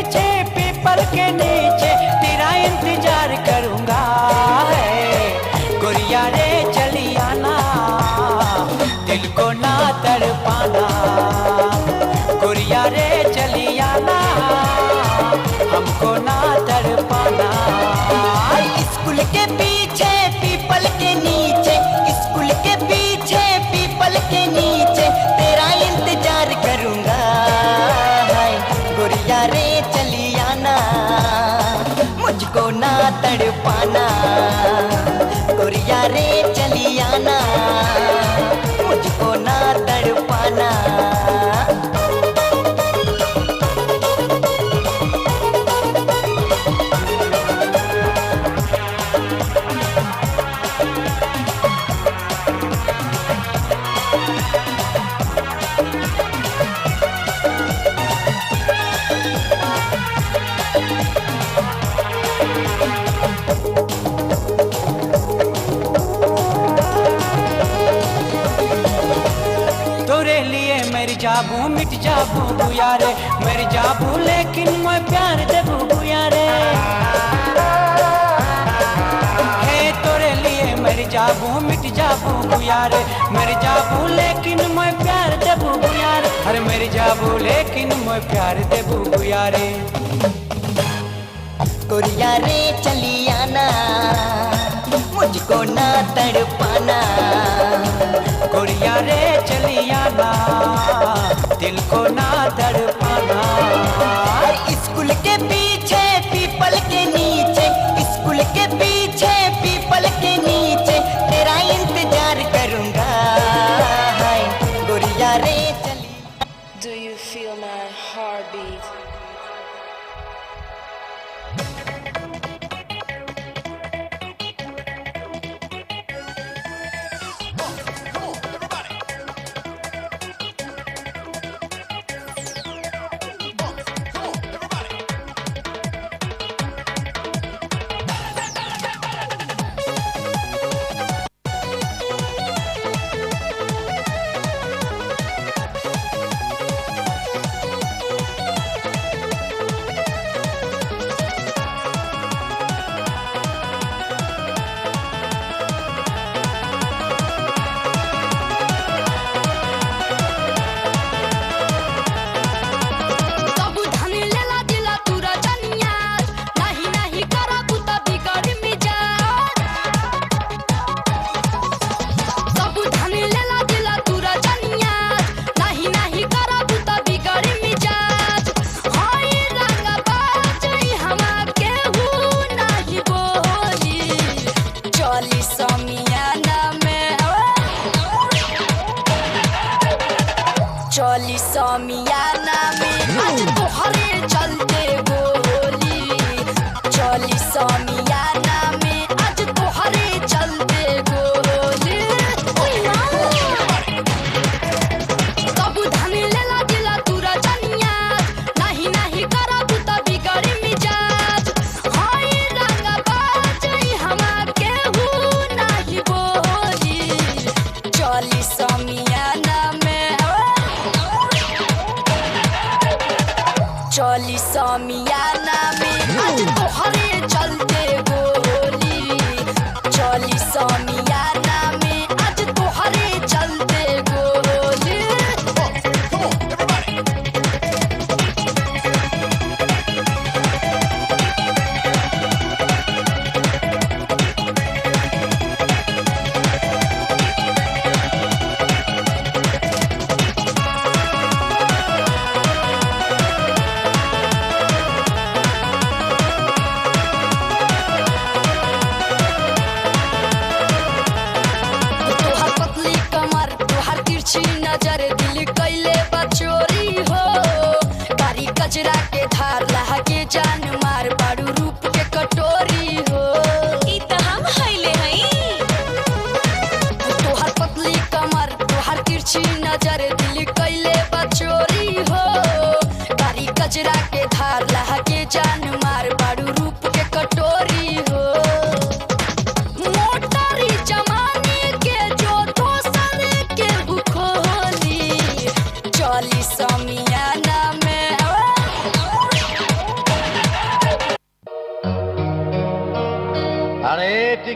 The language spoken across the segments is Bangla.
नीचे, पीपल के नीचे, तेरा इंतज़ार करूँगा। गुड़िया रे चली आना दिल को ना तड़पाना। Con te. जीत जाबू यारे रे मर जाबू, लेकिन मैं प्यार देबू बुया रे जाबू, मिट जाबू यार रे मर जाबू, लेकिन मैं प्यार देबू बुया रे अरे मर जाबू, लेकिन मैं प्यार देबू बुया रे गोरिया रे चली आना मुझको ना तड़पाना। con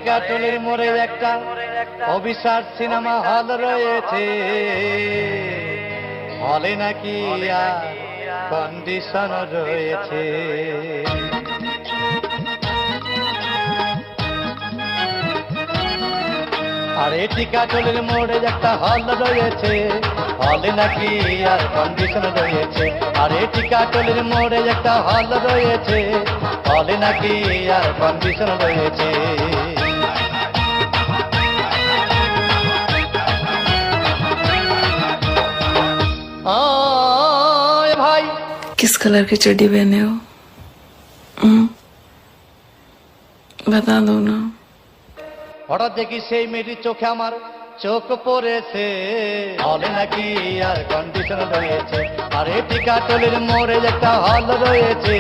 আরে টিকাটলের মোড়ে একটা অভিশাপ সিনেমা হল রয়েছে। হলে নাকি কন্ডিশন রয়েছে। আর আরে টিকাটলের মোড়ে একটা হল রয়েছে। হলে নাকি আর কন্ডিশন রয়েছে। আর আরে টিকাটলের মোড়ে একটা হল রয়েছে। হলে নাকি আর কন্ডিশন রয়েছে। আয় ভাই किस कलर की चड्डी पहने हो हम्म? बता दो ना হঠাৎ দেখি সেই মেয়েটির চোখে আমার চোখ পড়েছে হলে নাকি আর কন্ডিশন রয়েছে আরে টিকাটলের মোড়ে একটা হল রয়েছে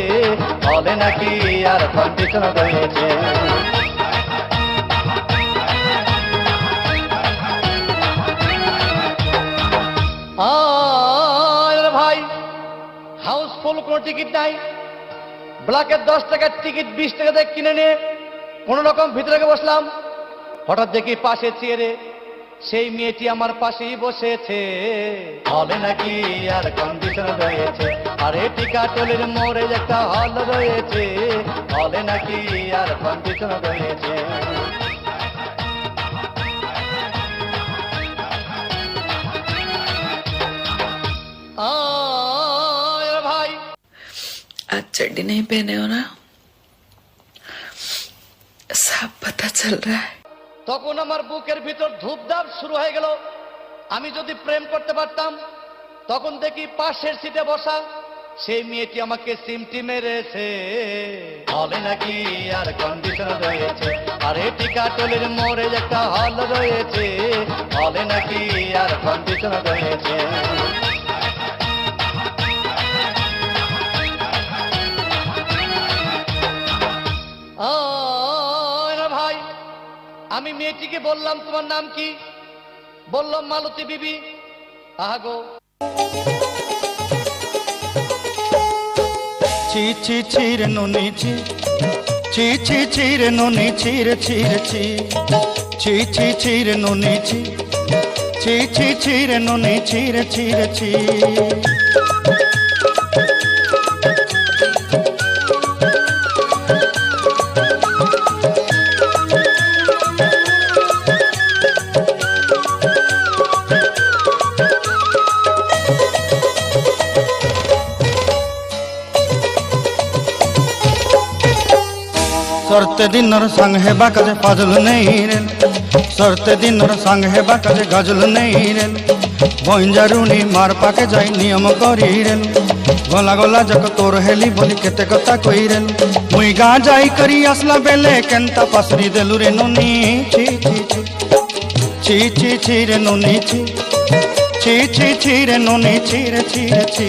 হলে নাকি আর কন্ডিশন রয়েছে আয় রে ভাই হাউসফুল কোনো টিকিট নাই। ব্ল্যাকের দশ টাকার টিকিট, বিশ টাকা দিয়ে কিনে নিয়ে কোন রকম ভিতরে বসলাম। হঠাৎ দেখি পাশে চেয়ারে সেই মেয়েটি আমার পাশেই বসেছে। হলে নাকি আর কন্ডিশন রয়েছে। আরে টিকাটলের মোড়ে একটা হল রয়েছে। হলে নাকি আর কন্ডিশন রয়েছে। आज चड्डी नहीं पहने हो ना सब पता चल रहा है তখন আমার বুকের ভিতর ধূপধাপ শুরু হয়ে গেল আমি যদি প্রেম করতে পারতাম তখন দেখি পাশের সিটে বসা সেই মেয়েটি আমাকে সিমটি মেরেছে হলে নাকি আর কন্ডিশন রয়েছে আরে টিকাটলের মোড়ে একটা হল রয়েছে হলে নাকি আর কন্ডিশন রয়েছে আমি মেয়েটিকে বললাম, তোমার নাম কি? বললাম, মালতী বিবি। আহাগো। ছি ছি ছি রে নুনি ছি। ছি ছি ছি রে নুনি ছি রে, ছি ছি। ছি ছি ছি রে নুনি ছি। ছি ছি ছি রে নুনি ছি রে ছি। সরতে দিনর সঙ্গ হেবা কাজে ফাজল নেই রে। সরতে দিনর সঙ্গ হেবা কাজে গজল নেই রে। বঞ্জারুনি মার পাকে যাই নিয়ম করি রে। গলা গলা যক তোর হেলি বলি কেতে কথা কই রে। মুই গা যাই করি আসলা বেলে কেনতা পাসরি দেলু রে নুনি, ছি ছি ছি। ছি ছি রে নুনি, ছি। ছি ছি ছি রে নুনি, ছি রে ছি রে, ছি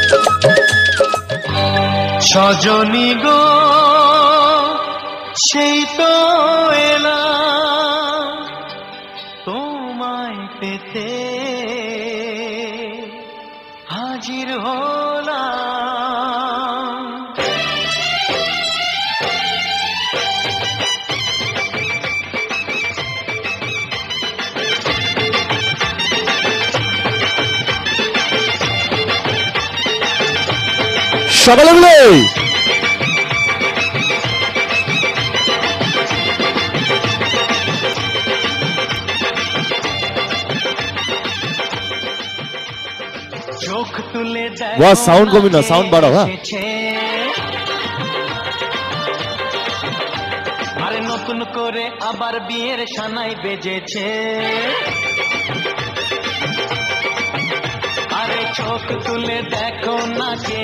সজনী গো সেই তো এলাম সকালে মিলে বাহ, sound কমি না, sound বাড়াও, হ্যাঁ। আরে নতুন করে আবার বিয়ের সানাই বেজেছে আরে চোখ তুলে দেখো না কে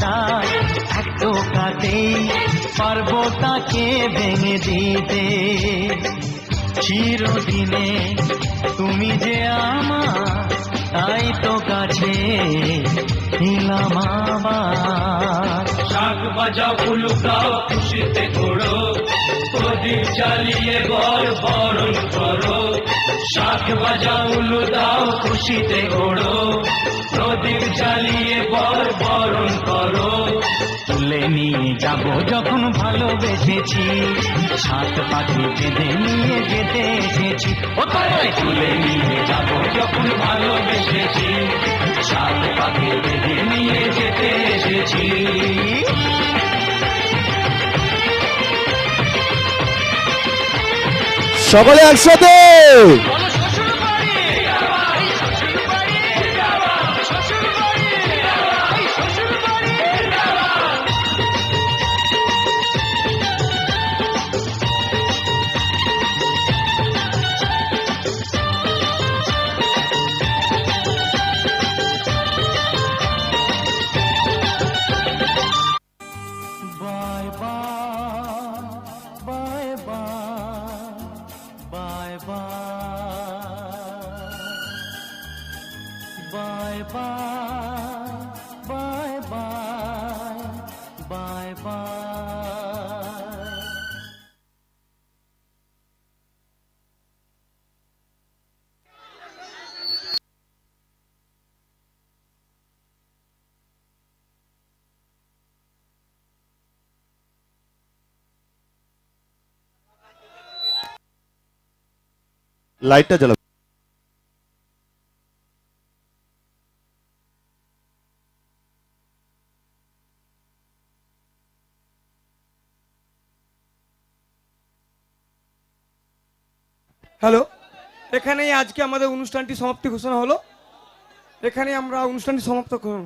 ভালোবাসা এত কাটে পারব তাকে ভেঙে দিতে। চিরদিনে তুমি যে আমার তাই তো কাছে। নিলাম আবার। শাক বাজা উলুকাও খুশিতে ঘোড়ো প্রদীপ জ্বালিয়ে বর বরণ করো। শাক বাজা উলু দাও খুশিতে ঘোড়ো প্রদীপ জ্বালিয়ে বর বরণ করো। তুলে নিয়ে যাব যখন ভালোবেসেছি। সাত পাখি বেঁধে নিয়ে যেতে এসেছি। ও তুলে নিয়ে যাব যখন ভালোবেসেছি। সাত পাখি সকলে একসাথে! লাইটটা জ্বালাও। হ্যালো এখানেই আজকে আমাদের অনুষ্ঠানটি সমাপ্তি ঘোষণা হলো। এখানে আমরা অনুষ্ঠানটি সমাপ্ত করব